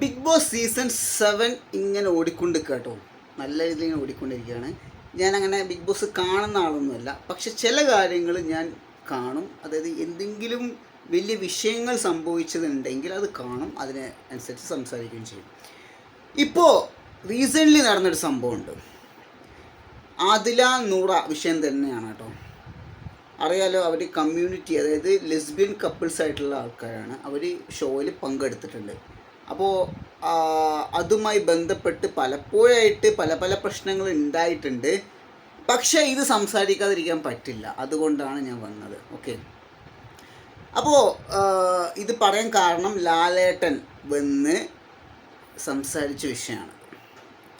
Big boss season seven ഇങ്ങനെ ഓടിക്കൊണ്ട് കേട്ടോ നല്ല രീതിയിൽ ഇങ്ങനെ ഓടിക്കൊണ്ടിരിക്കുകയാണ്. ഞാൻ അങ്ങനെ ബിഗ് ബോസ് കാണുന്ന ആളൊന്നുമല്ല. പക്ഷെ ചില കാര്യങ്ങൾ ഞാൻ കാണും. അതായത് എന്തെങ്കിലും വലിയ വിഷയങ്ങൾ സംഭവിച്ചതുണ്ടെങ്കിൽ അത് കാണും. അതിനെ അനുസരിച്ച് സംസാരിക്കുകയും ചെയ്യും. ഇപ്പോൾ റീസെന്റ്ലി നടന്നൊരു സംഭവമുണ്ട്. ആദില നൂറ വിഷയം തന്നെയാണ് കേട്ടോ. അറിയാലോ അവർ കമ്മ്യൂണിറ്റി അതായത് ലെസ്ബിയൻ കപ്പിൾസ് ആയിട്ടുള്ള ആൾക്കാരാണ്. അവർ ഷോയിൽ പങ്കെടുത്തിട്ടുണ്ട്. അപ്പോൾ അതുമായി ബന്ധപ്പെട്ട് പലപ്പോഴായിട്ട് പല പല പ്രശ്നങ്ങൾ ഉണ്ടായിട്ടുണ്ട്. പക്ഷേ ഇത് സംസാരിക്കാതിരിക്കാൻ പറ്റില്ല. അതുകൊണ്ടാണ് ഞാൻ വന്നത്. ഓക്കെ. അപ്പോൾ ഇത് പറയാൻ കാരണം ലാലേട്ടൻ വന്ന് സംസാരിച്ച വിഷയമാണ്.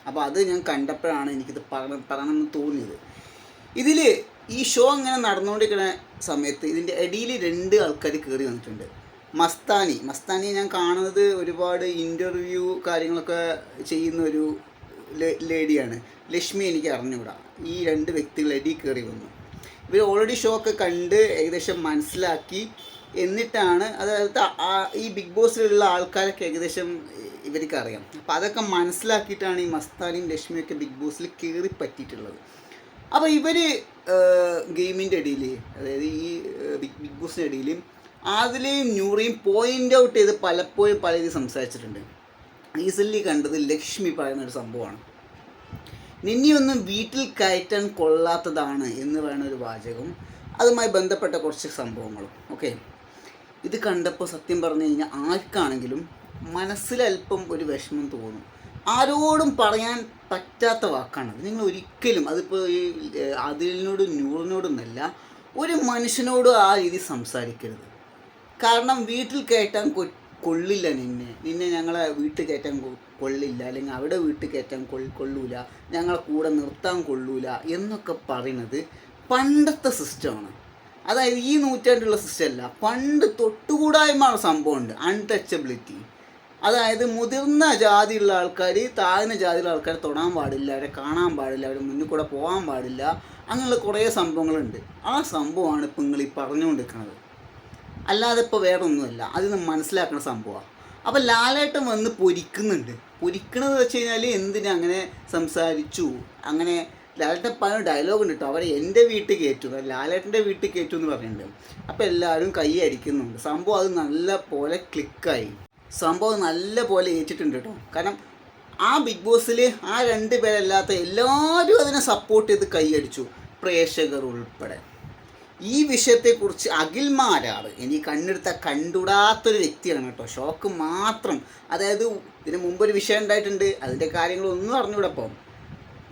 അപ്പോൾ അത് ഞാൻ കണ്ടപ്പോഴാണ് എനിക്കിത് പറ പറയണമെന്ന് തോന്നിയത്. ഇതിൽ ഈ ഷോ അങ്ങനെ നടന്നുകൊണ്ടിരിക്കുന്ന സമയത്ത് ഇതിന്റെ ഇടയിൽ രണ്ട് ആൾക്കാർ കയറി വന്നിട്ടുണ്ട്. മസ്താനി. മസ്താനി ഞാൻ കാണുന്നത് ഒരുപാട് ഇന്റർവ്യൂ കാര്യങ്ങളൊക്കെ ചെയ്യുന്ന ഒരു ലേഡിയാണ് ലക്ഷ്മി എനിക്ക് അറിഞ്ഞുകൂടാ. ഈ രണ്ട് വ്യക്തികൾ എടി കയറി വന്നു. ഇവർ ഓൾറെഡി ഷോ ഒക്കെ കണ്ട് ഏകദേശം മനസ്സിലാക്കി. എന്നിട്ടാണ് അതായത് ഈ ബിഗ് ബോസിലുള്ള ആൾക്കാരൊക്കെ ഏകദേശം ഇവർക്ക് അറിയാം അപ്പോൾ അതൊക്കെ മനസ്സിലാക്കിയിട്ടാണ് ഈ മസ്താനിയും ലക്ഷ്മിയൊക്കെ ബിഗ് ബോസിൽ കയറി പറ്റിയിട്ടുള്ളത്. അപ്പോൾ ഇവർ ഗെയിമിന്റെ ഇടയിൽ അതായത് ഈ ബിഗ് ബിഗ് ബോസിന്റെ ഇടയിൽ അതിലെയും ന്യൂറിയും പോയിന്റ് ഔട്ട് ചെയ്ത് പലപ്പോഴും പലരും സംസാരിച്ചിട്ടുണ്ട്. റീസെന്റ്ലി കണ്ടത് ലക്ഷ്മി പറയുന്ന ഒരു സംഭവമാണ്. നിന്നെയൊന്നും വീട്ടിൽ കയറ്റാൻ കൊള്ളാത്തതാണ് എന്ന് പറയുന്ന ഒരു വാചകവും അതുമായി ബന്ധപ്പെട്ട കുറച്ച് സംഭവങ്ങളും. ഓക്കെ ഇത് കണ്ടപ്പോൾ സത്യം പറഞ്ഞു കഴിഞ്ഞാൽ ആർക്കാണെങ്കിലും മനസ്സിലല്പം ഒരു വിഷമം തോന്നും. ആരോടും പറയാൻ പറ്റാത്ത വാക്കാണ് നിങ്ങൾ ഒരിക്കലും അതിപ്പോൾ ഈ അതിലിനോടും അതിലിനോടും നൂറിനോടൊന്നല്ല ഒരു മനുഷ്യനോടും ആ രീതി സംസാരിക്കരുത്. കാരണം വീട്ടിൽ കയറ്റാൻ കൊള്ളില്ല നിന്നെ. നിന്നെ ഞങ്ങളെ വീട്ടിൽ കയറ്റാൻ കൊള്ളില്ല. അല്ലെങ്കിൽ അവിടെ വീട്ടിൽ കയറ്റാൻ കൊൾ കൊള്ളൂല. ഞങ്ങളെ കൂടെ നിർത്താൻ കൊള്ളൂല എന്നൊക്കെ പറയുന്നത് പണ്ടത്തെ സിസ്റ്റമാണ്. അതായത് ഈ നൂറ്റാണ്ടുള്ള സിസ്റ്റം അല്ല പണ്ട് തൊട്ടുകൂടായ്മ സംഭവമുണ്ട്. അൺടച്ചബിലിറ്റി അതായത് മുതിർന്ന ജാതിയുള്ള ആൾക്കാർ താഴ്ന്ന ജാതിയുള്ള ആൾക്കാർ തൊടാൻ പാടില്ല. അവരെ കാണാൻ പാടില്ല. അവരെ മുന്നിൽ കൂടെ പോകാൻ പാടില്ല. അങ്ങനെയുള്ള കുറേ സംഭവങ്ങളുണ്ട്. ആ സംഭവമാണ് ഇപ്പം നിങ്ങൾ ഈ പറഞ്ഞുകൊണ്ടിരിക്കുന്നത്. അല്ലാതെ ഇപ്പോൾ വേറെ ഒന്നുമല്ല അത് മനസ്സിലാക്കുന്ന സംഭവമാണ് അപ്പോൾ ലാലേട്ടൻ വന്ന് പൊരിക്കുന്നുണ്ട്. പൊരിക്കണമെന്ന് വെച്ച് കഴിഞ്ഞാൽ എന്തിനാ അങ്ങനെ സംസാരിച്ചു? അങ്ങനെ ലാലേട്ടൻ പല ഡയലോഗ് ഉണ്ട് കേട്ടോ അവരെ എന്റെ വീട്ടിൽ കയറ്റു. ലാലേട്ടന്റെ വീട്ടിൽ കയറ്റു എന്ന് പറയുന്നുണ്ട് അപ്പോൾ എല്ലാവരും കൈ അടിക്കുന്നുണ്ട്. സംഭവം അത് നല്ല പോലെ ക്ലിക്കായി സംഭവം നല്ല പോലെ ഏറ്റിട്ടുണ്ട് കേട്ടോ കാരണം ആ ബിഗ് ബോസിൽ ആ രണ്ട് പേരല്ലാത്ത എല്ലാവരും അതിനെ സപ്പോർട്ട് ചെയ്ത് കൈയടിച്ചു പ്രേക്ഷകർ ഉൾപ്പെടെ. ഈ വിഷയത്തെക്കുറിച്ച് അഖിൽമാരാണ് എനിക്ക് കണ്ണെടുത്ത കണ്ടുടാത്തൊരു വ്യക്തിയാണ് കേട്ടോ. ഷോക്ക് മാത്രം. അതായത് ഇതിന് മുമ്പ് ഒരു വിഷയം ഉണ്ടായിട്ടുണ്ട്. അതിന്റെ കാര്യങ്ങളൊന്നും അറിഞ്ഞൂടപ്പം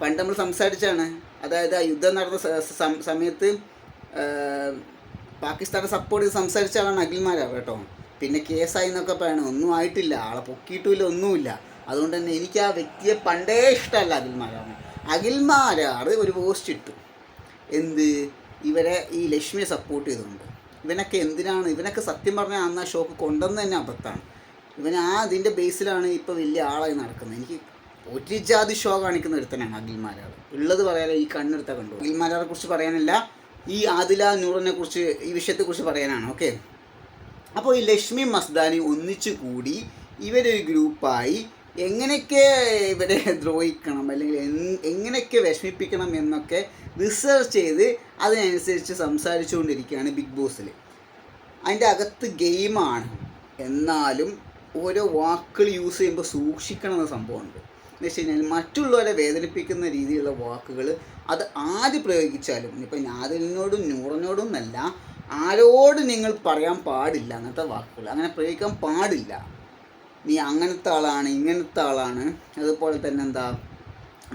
പണ്ട് നമ്മൾ സംസാരിച്ചാണ് അതായത് ആ യുദ്ധം നടന്ന സമയത്ത് പാകിസ്ഥാനെ സപ്പോർട്ട് ചെയ്ത് സംസാരിച്ച ആളാണ് അഖിൽമാരാവ് കേട്ടോ. പിന്നെ കേസായി എന്നൊക്കെ പറയണം ഒന്നും ആയിട്ടില്ല. ആളെ പൊക്കിയിട്ടുമില്ല ഒന്നുമില്ല. അതുകൊണ്ട് തന്നെ എനിക്ക് ആ വ്യക്തിയെ പണ്ടേ ഇഷ്ടമല്ല അഖിൽമാരാണ് അഖിൽമാരാറ് ഒരു പോസ്റ്റ് ഇട്ടു. എന്ത്? ഇവരെ ഈ ലക്ഷ്മിയെ സപ്പോർട്ട് ചെയ്തുകൊണ്ട്. ഇവനൊക്കെ എന്തിനാണ്? ഇവനൊക്കെ സത്യം പറഞ്ഞാൽ അന്ന് ആ ഷോക്ക് കൊണ്ടുവന്ന് തന്നെ അബദ്ധമാണ്. ഇവൻ ആ അതിന്റെ ബേസിലാണ് ഇപ്പോൾ വലിയ ആളായി നടക്കുന്നത്. എനിക്ക് ഒരു ജാതി ഷോ കാണിക്കുന്ന ഒരുത്തനാണ് അഖിൽമാരാർ ഉള്ളത് പറയാതെ ഈ കണ്ണെടുത്താൽ കണ്ടു? അഖിൽമാരാറെ കുറിച്ച് പറയാനല്ല ഈ ആദില നൂറിനെ കുറിച്ച് ഈ വിഷയത്തെക്കുറിച്ച് പറയാനാണ്. ഓക്കെ അപ്പോൾ ഈ ലക്ഷ്മി മസ്ദാനി ഒന്നിച്ചു കൂടി ഇവരൊരു ഗ്രൂപ്പായി എങ്ങനെയൊക്കെ ഇവരെ ദ്രോഹിക്കണം അല്ലെങ്കിൽ എങ്ങനെയൊക്കെ വിഷമിപ്പിക്കണം എന്നൊക്കെ റിസർച്ച് ചെയ്ത് അതിനനുസരിച്ച് സംസാരിച്ചുകൊണ്ടിരിക്കുകയാണ് ബിഗ് ബോസിൽ അതിന്റെ അകത്ത് ഗെയിമാണ് എന്നാലും ഓരോ വാക്കുകൾ യൂസ് ചെയ്യുമ്പോൾ സൂക്ഷിക്കണം എന്ന സംഭവമുണ്ട് എന്ന് വെച്ച് കഴിഞ്ഞാൽ മറ്റുള്ളവരെ വേദനിപ്പിക്കുന്ന രീതിയിലുള്ള വാക്കുകൾ അത് ആദ്യം പ്രയോഗിച്ചാലും ഇപ്പം ഞാതിലിനോടും നൂറിനോടും എന്നല്ല ആരോട് നിങ്ങൾ പറയാൻ പാടില്ല അങ്ങനത്തെ വാക്കുകൾ. അങ്ങനെ പ്രയോഗിക്കാൻ പാടില്ല. നീ അങ്ങനത്തെ ആളാണ് ഇങ്ങനത്തെ ആളാണ്. അതുപോലെ തന്നെ എന്താ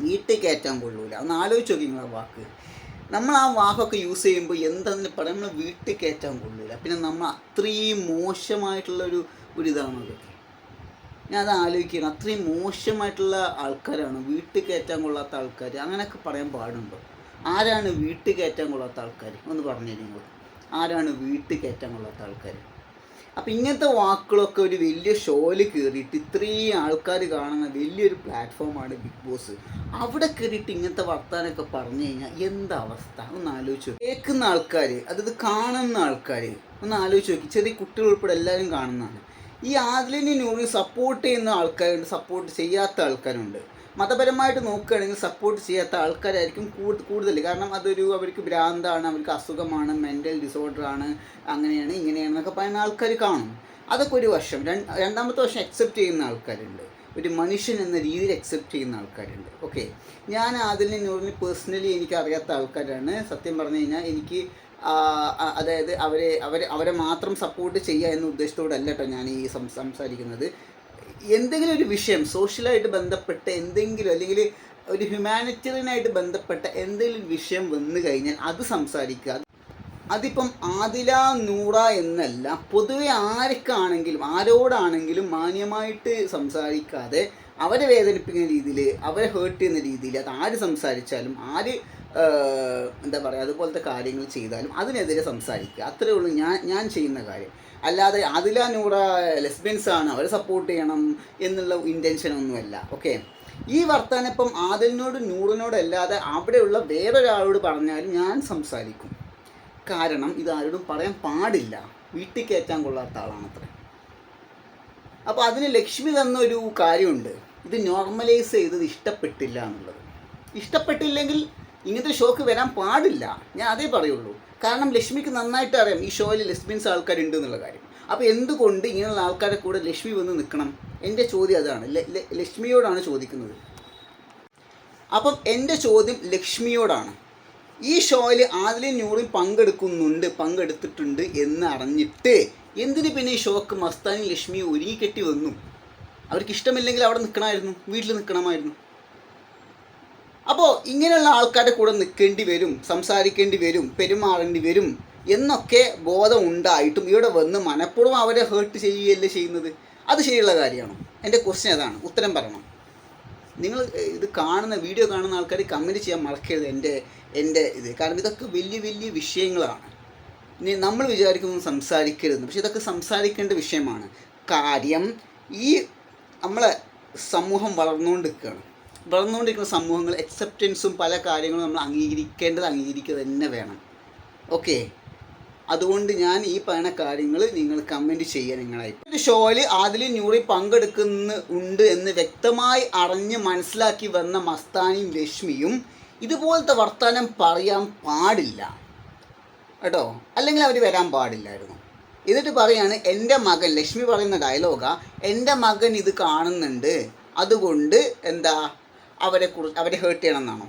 വീട്ടിൽ കയറ്റാൻ കൊള്ളൂല. ഒന്ന് ആലോചിച്ച് നോക്കി നിങ്ങളെ വാക്ക്. നമ്മൾ ആ വാക്കൊക്കെ യൂസ് ചെയ്യുമ്പോൾ എന്താണെന്ന് പറയാം നമ്മൾ വീട്ടിൽ കയറ്റാൻ കൊള്ളൂല. പിന്നെ നമ്മൾ അത്രയും മോശമായിട്ടുള്ള ഒരു ഇതാണ് ഞാൻ അത് ആലോചിക്കുകയാണ്. അത്രയും മോശമായിട്ടുള്ള ആൾക്കാരാണ് വീട്ടിൽ കയറ്റാൻ കൊള്ളാത്ത ആൾക്കാർ. അങ്ങനെയൊക്കെ പറയാൻ പാടുണ്ടോ? ആരാണ് വീട്ടിൽ കയറ്റാൻ കൊള്ളാത്ത ആൾക്കാർ ഒന്ന് പറഞ്ഞു നിങ്ങൾ ആരാണ് വീട്ടിൽ കയറ്റാൻ കൊള്ളാത്ത ആൾക്കാർ അപ്പം ഇങ്ങനത്തെ വാക്കുകളൊക്കെ ഒരു വലിയ ഷോയിൽ കയറിയിട്ട് ഇത്രയും ആൾക്കാർ കാണുന്ന വലിയൊരു പ്ലാറ്റ്ഫോമാണ് ബിഗ് ബോസ്. അവിടെ കയറിയിട്ട് ഇങ്ങനത്തെ വർത്താനമൊക്കെ പറഞ്ഞു കഴിഞ്ഞാൽ എന്താ അവസ്ഥ? ഒന്ന് ആലോചിച്ച്. കേൾക്കുന്ന ആൾക്കാർ അതായത് കാണുന്ന ആൾക്കാർ ഒന്ന് ആലോചിച്ച് നോക്കി. ചെറിയ കുട്ടികൾ ഉൾപ്പെടെ എല്ലാവരും കാണുന്നതാണ്. ഈ ആദിലിനെ നൂറിന് സപ്പോർട്ട് ചെയ്യുന്ന ആൾക്കാരുണ്ട് സപ്പോർട്ട് ചെയ്യാത്ത ആൾക്കാരുണ്ട്. മതപരമായിട്ട് നോക്കുകയാണെങ്കിൽ സപ്പോർട്ട് ചെയ്യാത്ത ആൾക്കാരായിരിക്കും കൂടുതൽ കൂടുതൽ. കാരണം അതൊരു അവർക്ക് ഭ്രാന്താണ് അവർക്ക് അസുഖമാണ് മെന്റൽ ഡിസോർഡർ ആണ് അങ്ങനെയാണ് എന്നൊക്കെ പറയുന്ന ആൾക്കാർ കാണും. അതൊക്കെ ഒരു വർഷം. രണ്ട് രണ്ടാമത്തെ വർഷം അക്സെപ്റ്റ് ചെയ്യുന്ന ആൾക്കാരുണ്ട്. ഒരു മനുഷ്യൻ എന്ന രീതിയിൽ അക്സെപ്റ്റ് ചെയ്യുന്ന ആൾക്കാരുണ്ട്. ഓക്കെ ഞാൻ അതിൽ നിന്ന് പേഴ്സണലി എനിക്ക് അറിയാത്ത ആൾക്കാരാണ്. സത്യം പറഞ്ഞു കഴിഞ്ഞാൽ എനിക്ക് അതായത് അവരെ അവരെ അവരെ മാത്രം സപ്പോർട്ട് ചെയ്യുക എന്ന ഉദ്ദേശത്തോടല്ല കേട്ടോ ഞാൻ ഈ സംസാരിക്കുന്നത്. എന്തെങ്കിലും ഒരു വിഷയം സോഷ്യലായിട്ട് ബന്ധപ്പെട്ട എന്തെങ്കിലും അല്ലെങ്കിൽ ഒരു ഹ്യൂമാനിറ്റേറിയനായിട്ട് ബന്ധപ്പെട്ട എന്തെങ്കിലും വിഷയം വന്നു കഴിഞ്ഞാൽ അത് സംസാരിക്കുക. അതിപ്പം ആദില നൂറ എന്നല്ല പൊതുവെ ആർക്കാണെങ്കിലും ആരോടാണെങ്കിലും മാന്യമായിട്ട് സംസാരിക്കാതെ അവരെ വേദനിപ്പിക്കുന്ന രീതിയിൽ അവരെ ഹേർട്ട് ചെയ്യുന്ന രീതിയിൽ അത് ആര് സംസാരിച്ചാലും ആര് എന്താ പറയുക അതുപോലത്തെ കാര്യങ്ങൾ ചെയ്താലും അതിനെതിരെ സംസാരിക്കുക. അത്രയേ ഉള്ളൂ ഞാൻ ഞാൻ ചെയ്യുന്ന കാര്യം. അല്ലാതെ അതില നൂറ ലെസ്ബിയൻസ് ആണ് അവരെ സപ്പോർട്ട് ചെയ്യണം എന്നുള്ള ഇന്റൻഷൻ ഒന്നുമല്ല ഓക്കെ ഈ വർത്താനം ഇപ്പം ആദിലിനോട് നൂറിനോടല്ലാതെ അവിടെയുള്ള വേറൊരാളോട് പറഞ്ഞാലും ഞാൻ സംസാരിക്കും. കാരണം ഇത് ആരോടും പറയാൻ പാടില്ല. വീട്ടിൽ കയറ്റാൻ കൊള്ളാത്ത ആളാണത്ര അപ്പോൾ അതിന് ലക്ഷ്മി തന്നൊരു കാര്യമുണ്ട്. ഇത് നോർമലൈസ് ചെയ്തത് ഇഷ്ടപ്പെട്ടില്ല എന്നുള്ളത്. ഇഷ്ടപ്പെട്ടില്ലെങ്കിൽ ഇങ്ങനത്തെ ഷോക്ക് വരാൻ പാടില്ല. ഞാൻ അതേ പറയുള്ളൂ. കാരണം ലക്ഷ്മിക്ക് നന്നായിട്ട് അറിയാം ഈ ഷോയിൽ ലെസ്ബിയൻസ് ആൾക്കാരുണ്ട് എന്നുള്ള കാര്യം. അപ്പോൾ എന്തുകൊണ്ട് ഇങ്ങനെയുള്ള ആൾക്കാരെ കൂടെ ലക്ഷ്മി വന്ന് നിൽക്കണം എന്റെ ചോദ്യം അതാണ്. ലക്ഷ്മിയോടാണ് ചോദിക്കുന്നത്. അപ്പം എന്റെ ചോദ്യം ലക്ഷ്മിയോടാണ്. ഈ ഷോയിൽ ആദിലും നൂറും പങ്കെടുക്കുന്നുണ്ട് പങ്കെടുത്തിട്ടുണ്ട് എന്ന് അറിഞ്ഞിട്ട് എന്തിന് പിന്നെ ഈ ഷോക്ക് മസ്താനും ലക്ഷ്മി ഒരുങ്ങിക്കെട്ടി വന്നു? അവർക്ക് ഇഷ്ടമില്ലെങ്കിൽ അവിടെ നിൽക്കണമായിരുന്നു വീട്ടിൽ നിൽക്കണമായിരുന്നു അപ്പോൾ ഇങ്ങനെയുള്ള ആൾക്കാരുടെ കൂടെ നിൽക്കേണ്ടി വരും സംസാരിക്കേണ്ടി വരും പെരുമാറേണ്ടി വരും എന്നൊക്കെ ബോധം ഉണ്ടായിട്ടും ഇവിടെ വന്ന് മനഃപൂർവം അവരെ ഹേർട്ട് ചെയ്യുകയല്ലേ ചെയ്യുന്നത്? അത് ശരിയുള്ള കാര്യമാണോ? എന്റെ ക്വസ്റ്റ്യൻ അതാണ്. ഉത്തരം പറയണം. നിങ്ങൾ ഇത് കാണുന്ന വീഡിയോ കാണുന്ന ആൾക്കാർ കമന്റ് ചെയ്യാൻ മറക്കരുത് എന്റെ എന്റെ ഇത്. കാരണം ഇതൊക്കെ വലിയ വലിയ വിഷയങ്ങളാണ്. ഇനി നമ്മൾ വിചാരിക്കുന്നത് സംസാരിക്കരുത്. പക്ഷെ ഇതൊക്കെ സംസാരിക്കേണ്ട വിഷയമാണ്. കാര്യം ഈ നമ്മളെ സമൂഹം വളർന്നുകൊണ്ടിരിക്കുകയാണ്. വളർന്നുകൊണ്ടിരിക്കുന്ന സമൂഹങ്ങൾ അക്സെപ്റ്റൻസും പല കാര്യങ്ങളും നമ്മൾ അംഗീകരിക്കേണ്ടത് അംഗീകരിക്കുക തന്നെ വേണം. ഓക്കെ അതുകൊണ്ട് ഞാൻ ഈ പറയുന്ന കാര്യങ്ങൾ നിങ്ങൾ കമന്റ് ചെയ്യുക നിങ്ങളായി. ഒരു ഷോയിൽ ആദിൽ ന്യൂറി പങ്കെടുക്കുന്ന ഉണ്ട് എന്ന് വ്യക്തമായി അറിഞ്ഞ് മനസ്സിലാക്കി വന്ന മസ്താനിയും ലക്ഷ്മിയും ഇതുപോലത്തെ വർത്തമാനം പറയാൻ പാടില്ല. കേട്ടോ? അല്ലെങ്കിൽ അവർ വരാൻ പാടില്ലായിരുന്നു. എന്നിട്ട് പറയാണ് എന്റെ മകൻ ലക്ഷ്മി പറയുന്ന ഡയലോഗാ എന്റെ മകൻ ഇത് കാണുന്നുണ്ട്. അതുകൊണ്ട് എന്താ അവരെ കുറി അവരെ ഹേർട്ട് ചെയ്യണം എന്നാണോ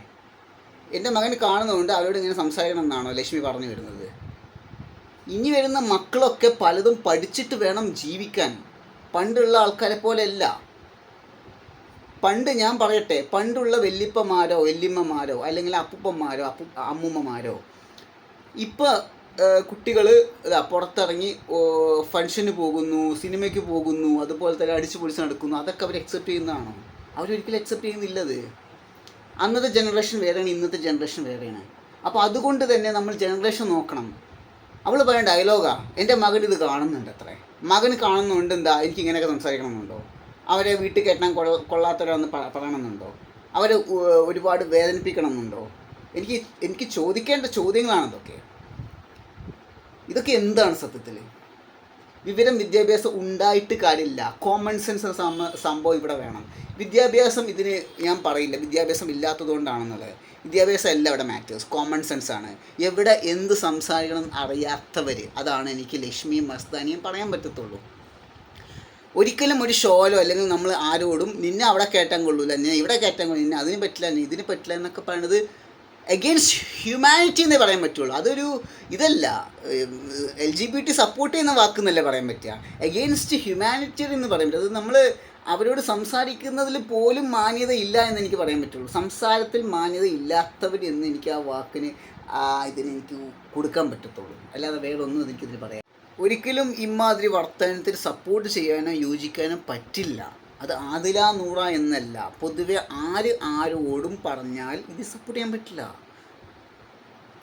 എന്റെ മകൻ കാണുന്നതുകൊണ്ട് അവരോട് ഇങ്ങനെ സംസാരിക്കണം എന്നാണോ ലക്ഷ്മി പറഞ്ഞു വരുന്നത്? ഇനി വരുന്ന മക്കളൊക്കെ പലതും പഠിച്ചിട്ട് വേണം ജീവിക്കാൻ. പണ്ടുള്ള ആൾക്കാരെ പോലെയല്ല. പണ്ട് ഞാൻ പറയട്ടെ പണ്ടുള്ള വല്യപ്പന്മാരോ വല്യമ്മമാരോ അല്ലെങ്കിൽ അപ്പൂപ്പന്മാരോ അപ്പു അമ്മൂമ്മമാരോ. ഇപ്പോൾ കുട്ടികൾ ഇതാ പുറത്തിറങ്ങി ഫങ്ഷന് പോകുന്നു സിനിമയ്ക്ക് പോകുന്നു അതുപോലെ തന്നെ അടിച്ചു പൊളിച്ച് നടക്കുന്നു അതൊക്കെ അവർ അക്സെപ്റ്റ് ചെയ്യുന്നതാണോ? അവരൊരിക്കലും അക്സെപ്റ്റ് ചെയ്യുന്നില്ലത്. അന്നത്തെ ജനറേഷൻ വേറെയാണ് ഇന്നത്തെ ജനറേഷൻ വേറെയാണ്. അപ്പോൾ അതുകൊണ്ട് തന്നെ നമ്മൾ ജനറേഷൻ നോക്കണം. അവൾ പറയുന്ന ഡയലോഗാ എന്റെ മകൻ ഇത് കാണുന്നുണ്ട് അത്രേ. മകന് കാണുന്നുണ്ട് എന്താ? എനിക്ക് ഇങ്ങനെയൊക്കെ സംസാരിക്കണമെന്നുണ്ടോ? അവരെ വീട്ടിൽ കെട്ടാൻ കൊള്ള കൊള്ളാത്തവരാന്ന് പറയണമെന്നുണ്ടോ? അവരെ ഒരുപാട് വേദനിപ്പിക്കണമെന്നുണ്ടോ? എനിക്ക് എനിക്ക് ചോദിക്കേണ്ട ചോദ്യങ്ങളാണ് ഇതൊക്കെ. ഇതൊക്കെ എന്താണ് സത്യത്തിൽ വിവരം വിദ്യാഭ്യാസം ഉണ്ടായിട്ട് കാര്യമില്ല. കോമൺ സെൻസ് സംഭവം ഇവിടെ വേണം. വിദ്യാഭ്യാസം ഇതിന് ഞാൻ പറയില്ല. വിദ്യാഭ്യാസം ഇല്ലാത്തതുകൊണ്ടാണെന്നുള്ളത്. വിദ്യാഭ്യാസം അല്ല ഇവിടെ മാറ്റേഴ്സ് കോമൺ സെൻസ് ആണ്. എവിടെ എന്ത് സംസാരിക്കണം അറിയാത്തവർ അതാണ് എനിക്ക് ലക്ഷ്മിയും മസ്താനിയും പറയാൻ പറ്റത്തുള്ളൂ. ഒരിക്കലും ഒരു ഷോലോ അല്ലെങ്കിൽ നമ്മൾ ആരോടും നിന്നെ അവിടെ കയറ്റാൻ കൊള്ളൂല. നിന്നെ ഇവിടെ കയറ്റാൻ കൊള്ളൂ നിന്നെ അതിന് പറ്റില്ല. ഇതിന് പറ്റില്ല എന്നൊക്കെ പറയുന്നത് എഗെയിൻസ്റ്റ് ഹ്യൂമാനിറ്റി എന്നേ പറയാൻ പറ്റുള്ളൂ. അതൊരു ഇതല്ല. L G B T support ചെയ്യുന്ന വാക്കെന്നല്ലേ പറയാൻ പറ്റുക. എഗെയിൻസ്റ്റ് ഹ്യൂമാനിറ്റി എന്ന് പറയാൻ പറ്റും. അത് നമ്മൾ അവരോട് സംസാരിക്കുന്നതിൽ പോലും മാന്യത ഇല്ല എന്ന് എനിക്ക് പറയാൻ പറ്റുള്ളൂ. സംസാരത്തിൽ മാന്യത ഇല്ലാത്തവർ എന്ന് എനിക്ക് ആ വാക്കിന് ആ ഇതിന് എനിക്ക് കൊടുക്കാൻ പറ്റത്തുള്ളൂ. അല്ലാതെ വേറെ ഒന്നും എനിക്കിതിൽ പറയാം ഒരിക്കലും ഇമാതിരി വർത്തനത്തിൽ സപ്പോർട്ട് ചെയ്യാനോ യോജിക്കാനോ പറ്റില്ല. അത് ആദില നൂറ എന്നല്ല. പൊതുവെ ആര് ആരോടും പറഞ്ഞാൽ ഇത് സപ്പോർട്ട് ചെയ്യാൻ പറ്റില്ല.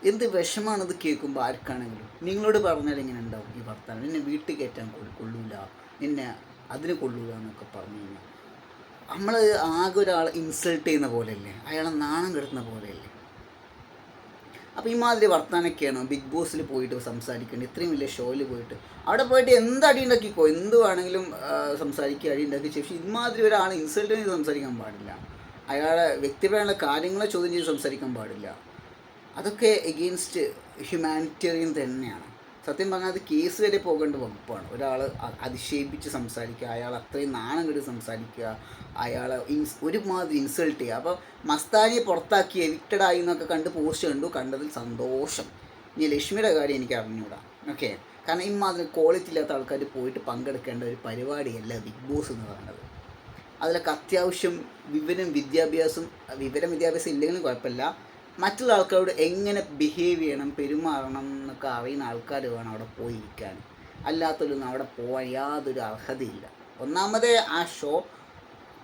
എന്ത് വിഷമാണത് കേൾക്കുമ്പോൾ ആർക്കാണെങ്കിലും? നിങ്ങളോട് പറഞ്ഞാൽ എങ്ങനെ ഉണ്ടാവും ഈ വർത്താനം? നിന്നെ വീട്ടിൽ കയറ്റാൻ കൊള്ളൂല. നിന്നെ അതിന് കൊള്ളൂല എന്നൊക്കെ പറഞ്ഞു കഴിഞ്ഞാൽ. നമ്മൾ ആകെ ഒരാൾ ഇൻസൾട്ട് ചെയ്യുന്ന പോലെയല്ലേ? അയാളെ നാണം കെടുത്തുന്ന പോലെയല്ലേ? അപ്പോൾ ഈ മാതിരി വർത്താനൊക്കെയാണ് ബിഗ് ബോസിൽ പോയിട്ട് സംസാരിക്കേണ്ടത്. ഇത്രയും വലിയ ഷോയിൽ പോയിട്ട്. അവിടെ പോയിട്ട് എന്ത് അടി ഉണ്ടാക്കിക്കോ? എന്ത് വേണമെങ്കിലും സംസാരിക്കുക അടി ഉണ്ടാക്കി പക്ഷേ ഇമാതിരി ഒരാൾ ഇൻസൾട്ട് ചെയ്ത് സംസാരിക്കാൻ പാടില്ല. അയാളെ വ്യക്തിപരമായ കാര്യങ്ങളെ ചോദ്യം ചെയ്ത് സംസാരിക്കാൻ പാടില്ല. അതൊക്കെ എഗെയിൻസ്റ്റ് ഹ്യൂമാനിറ്റേറിയൻ തന്നെയാണ്. സത്യം പറഞ്ഞാൽ അത് കേസ് വരെ പോകേണ്ട വകുപ്പാണ്. ഒരാൾ അതിശയിപ്പിച്ച് സംസാരിക്കുക അയാൾ അത്രയും നാണം കെട്ട് സംസാരിക്കുക അയാളെ ഇൻസ് ഒരുമാതിരി ഇൻസൾട്ട് ചെയ്യുക. അപ്പോൾ മസ്താനിയെ പുറത്താക്കി എവിക്റ്റഡ് എന്നൊക്കെ കണ്ട് പോസ്റ്റ് കണ്ടു കണ്ടതിൽ സന്തോഷം. ഇനി ലക്ഷ്മിയുടെ കാര്യം എനിക്ക് അറിഞ്ഞൂടാ. ഓക്കെ കാരണം ഇമാതിരി ക്വാളിറ്റി ഇല്ലാത്ത ആൾക്കാർ പോയിട്ട് പങ്കെടുക്കേണ്ട ഒരു പരിപാടിയല്ല ബിഗ് ബോസ് എന്ന് പറയുന്നത്. അതിലൊക്കെ അത്യാവശ്യം വിവരം വിദ്യാഭ്യാസം വിവരം വിദ്യാഭ്യാസം ഇല്ലെങ്കിലും കുഴപ്പമില്ല. മറ്റുള്ള ആൾക്കാരോട് എങ്ങനെ ബിഹേവ് ചെയ്യണം പെരുമാറണം എന്നൊക്കെ അറിയുന്ന ആൾക്കാർ വേണം അവിടെ പോയിരിക്കാൻ. അല്ലാത്തൊരൊന്നും അവിടെ പോകാൻ യാതൊരു അർഹതയില്ല. ഒന്നാമതേ ആ ഷോ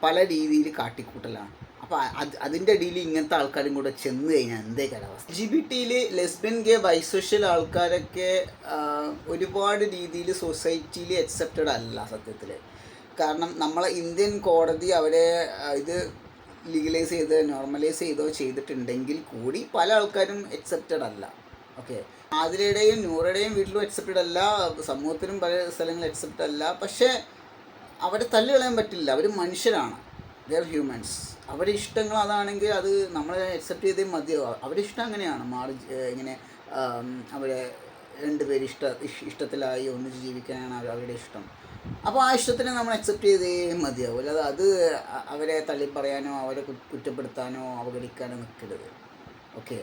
പല രീതിയിൽ കാട്ടിക്കൂട്ടലാണ്. അപ്പോൾ അത് അതിന്റെ ഇടയിൽ ഇങ്ങനത്തെ ആൾക്കാരും കൂടെ ചെന്ന് കഴിഞ്ഞാൽ എന്തേ കാലാവസ്ഥ? ജി ബി ടിയിൽ ലെസ്ബിയൻ ഗേ ബൈസോഷ്യൽ ആൾക്കാരൊക്കെ ഒരുപാട് രീതിയിൽ സൊസൈറ്റിയിൽ അക്സെപ്റ്റഡ് അല്ല സത്യത്തിൽ കാരണം നമ്മളെ ഇന്ത്യൻ കോടതി അവരെ ഇത് ലീഗലൈസ് ചെയ്ത് നോർമലൈസ് ചെയ്തോ ചെയ്തിട്ടുണ്ടെങ്കിൽ കൂടി പല ആൾക്കാരും അക്സെപ്റ്റഡ് അല്ല. ഓക്കെ ആതിരയുടെയും നൂറയുടെയും വീട്ടിലും അക്സെപ്റ്റഡ് അല്ല. സമൂഹത്തിലും പല സ്ഥലങ്ങളിൽ അക്സെപ്റ്റ് അല്ല. പക്ഷേ അവരെ തള്ളി കളയാൻ പറ്റില്ല. അവർ മനുഷ്യരാണ്. ദർ ഹ്യൂമൻസ് അവരുടെ ഇഷ്ടങ്ങൾ അതാണെങ്കിൽ അത് നമ്മൾ അക്സെപ്റ്റ് ചെയ്തേ മതിയാവും അവരുടെ ഇഷ്ടം അങ്ങനെയാണ്. ഏഹ് ഇങ്ങനെ അവരെ രണ്ടുപേര് ഇഷ്ട ഇഷ്ടത്തിലായി ഒന്നിച്ച് ജീവിക്കാനാണ് അവരുടെ ഇഷ്ടം. അപ്പോൾ ആ ഇഷ്ടത്തിനെ നമ്മൾ അക്സെപ്റ്റ് ചെയ്തേ മതിയാവും. അല്ലാതെ അത് അവരെ തള്ളി പറയാനോ അവരെ കുറ്റപ്പെടുത്താനോ അവഗണിക്കാനോ നിൽക്കരുത് ഓക്കെ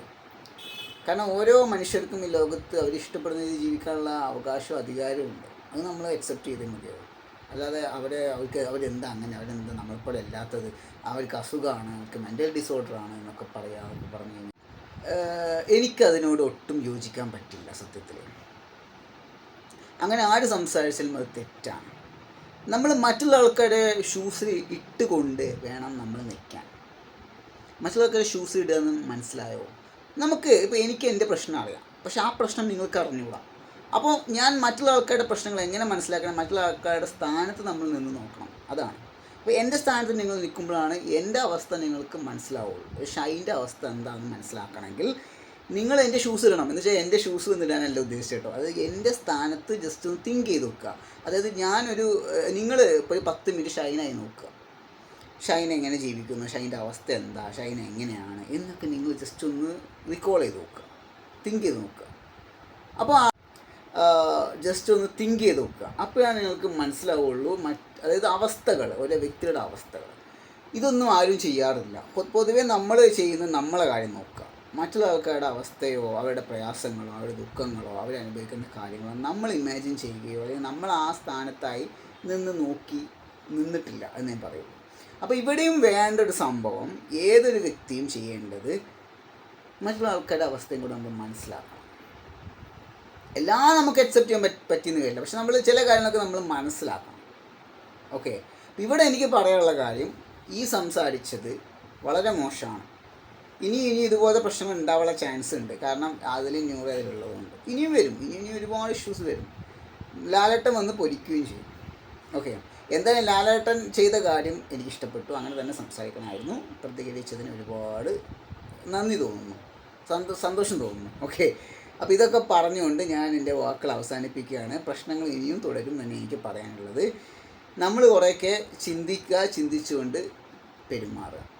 കാരണം ഓരോ മനുഷ്യർക്കും ഈ ലോകത്ത് അവർ ഇഷ്ടപ്പെടുന്ന രീതിയിൽ ജീവിക്കാനുള്ള അവകാശവും അധികാരവും ഉണ്ട്. അത് നമ്മൾ അക്സെപ്റ്റ് ചെയ്തേ മതിയാവും. അല്ലാതെ അവരെ അവർക്ക് അവരെന്താ അങ്ങനെ? അവരെന്താ നമ്മളെപ്പോലെ അല്ലാത്തത്? അവർക്ക് അസുഖമാണ് അവർക്ക് മെന്റൽ ഡിസോർഡറാണ് എന്നൊക്കെ പറയാമെന്നൊക്കെ പറഞ്ഞു കഴിഞ്ഞാൽ. എനിക്കതിനോട് ഒട്ടും യോജിക്കാൻ പറ്റില്ല സത്യത്തിൽ. അങ്ങനെ ആര് സംസാരിച്ചാലും അത് തെറ്റാണ്. നമ്മൾ മറ്റുള്ള ആൾക്കാരുടെ ഷൂസിൽ ഇട്ടുകൊണ്ട് വേണം നമ്മൾ നിൽക്കാൻ മറ്റുള്ള ആൾക്കാരുടെ ഷൂസ് ഇടുക എന്ന് മനസ്സിലായോ? നമുക്ക് ഇപ്പോൾ എനിക്ക് എന്റെ പ്രശ്നം അറിയാം. പക്ഷെ ആ പ്രശ്നം നിങ്ങൾക്ക് അറിഞ്ഞുകൂടാ. അപ്പോൾ ഞാൻ മറ്റുള്ള ആൾക്കാരുടെ പ്രശ്നങ്ങൾ എങ്ങനെ മനസ്സിലാക്കണം? മറ്റുള്ള ആൾക്കാരുടെ സ്ഥാനത്ത് നമ്മൾ നിന്ന് നോക്കണം. അതാണ്. അപ്പോൾ എന്റെ സ്ഥാനത്ത് നിങ്ങൾ നിൽക്കുമ്പോഴാണ് എന്റെ അവസ്ഥ നിങ്ങൾക്ക് മനസ്സിലാവുള്ളൂ. ഷൈന്റെ അവസ്ഥ എന്താണെന്ന് മനസ്സിലാക്കണമെങ്കിൽ നിങ്ങൾ എന്റെ ഷൂസ് ഇടണം. എന്ന് വെച്ചാൽ എന്റെ ഷൂസ് എന്നിടാനല്ല ഉദ്ദേശിച്ചത് കേട്ടോ. അതായത് എന്റെ സ്ഥാനത്ത് ജസ്റ്റ് ഒന്ന് തിങ്ക് ചെയ്ത് നോക്കുക. അതായത് ഞാനൊരു നിങ്ങൾ ഒരു പത്ത് മിനിറ്റ് ഷൈനായി നോക്കുക. ഷൈൻ എങ്ങനെ ജീവിക്കുന്നു? ഷൈന്റെ അവസ്ഥ എന്താ? ഷൈൻ എങ്ങനെയാണ്? എന്നൊക്കെ നിങ്ങൾ ജസ്റ്റ് ഒന്ന് റിക്കോൾ ചെയ്ത് നോക്കുക. തിങ്ക് ചെയ്ത് നോക്കുക. അപ്പോൾ ജസ്റ്റ് ഒന്ന് തിങ്ക് ചെയ്ത് നോക്കുക. അപ്പോഴാണ് നിങ്ങൾക്ക് മനസ്സിലാവുള്ളൂ മറ്റ് അതായത് അവസ്ഥകൾ ഓരോ വ്യക്തിയുടെ അവസ്ഥകൾ ഇതൊന്നും ആരും ചെയ്യാറില്ല. പൊതുവേ നമ്മൾ ചെയ്യുന്ന നമ്മളെ കാര്യം നോക്കുക. മറ്റുള്ള ആൾക്കാരുടെ അവസ്ഥയോ അവരുടെ പ്രയാസങ്ങളോ അവരുടെ ദുഃഖങ്ങളോ അവരനുഭവിക്കുന്ന കാര്യങ്ങളോ നമ്മൾ ഇമാജിൻ ചെയ്യുകയോ അല്ലെങ്കിൽ നമ്മൾ ആ സ്ഥാനത്തായി നിന്ന് നോക്കി നിന്നിട്ടില്ല എന്ന് ഞാൻ പറയും അപ്പോൾ ഇവിടെയും വേണ്ട ഒരു സംഭവം ഏതൊരു വ്യക്തിയും ചെയ്യേണ്ടത് മറ്റുള്ള ആൾക്കാരുടെ അവസ്ഥയും കൂടെ നമ്മൾ മനസ്സിലാക്കണം. എല്ലാം നമുക്ക് അക്സെപ്റ്റ് ചെയ്യാൻ പറ്റ പറ്റിയെന്ന് കഴിയില്ല പക്ഷെ നമ്മൾ ചില കാര്യങ്ങളൊക്കെ നമ്മൾ മനസ്സിലാക്കണം. ഓക്കെ ഇവിടെ എനിക്ക് പറയാനുള്ള കാര്യം ഈ സംസാരിച്ചത് വളരെ മോശമാണ്. ഇനി ഇനി ഇതുപോലത്തെ പ്രശ്നങ്ങൾ ഉണ്ടാവാനുള്ള ചാൻസ് ഉണ്ട്. കാരണം അതിൽ ന്യൂ അതിലുള്ളതുകൊണ്ട് ഇനിയും വരും. ഇനി ഇനി ഒരുപാട് ഇഷ്യൂസ് വരും. ലാലേട്ടൻ വന്ന് പൊരിക്കുകയും ചെയ്യും. ഓക്കെ എന്തായാലും ലാലേട്ടൻ ചെയ്ത കാര്യം എനിക്ക് ഇഷ്ടപ്പെട്ടു. അങ്ങനെ തന്നെ സംസാരിക്കണമായിരുന്നു. പ്രതികരിച്ചതിന് ഒരുപാട് നന്ദി തോന്നുന്നു. സന്തോ സന്തോഷം തോന്നുന്നു. ഓക്കെ അപ്പോൾ ഇതൊക്കെ പറഞ്ഞുകൊണ്ട് ഞാൻ എന്റെ വാക്കുകൾ അവസാനിപ്പിക്കുകയാണ്. പ്രശ്നങ്ങൾ ഇനിയും തുടരും തന്നെ എനിക്ക് പറയാനുള്ളത്. നമ്മൾ കുറേയൊക്കെ ചിന്തിക്കുക ചിന്തിച്ചുകൊണ്ട് പെരുമാറുക.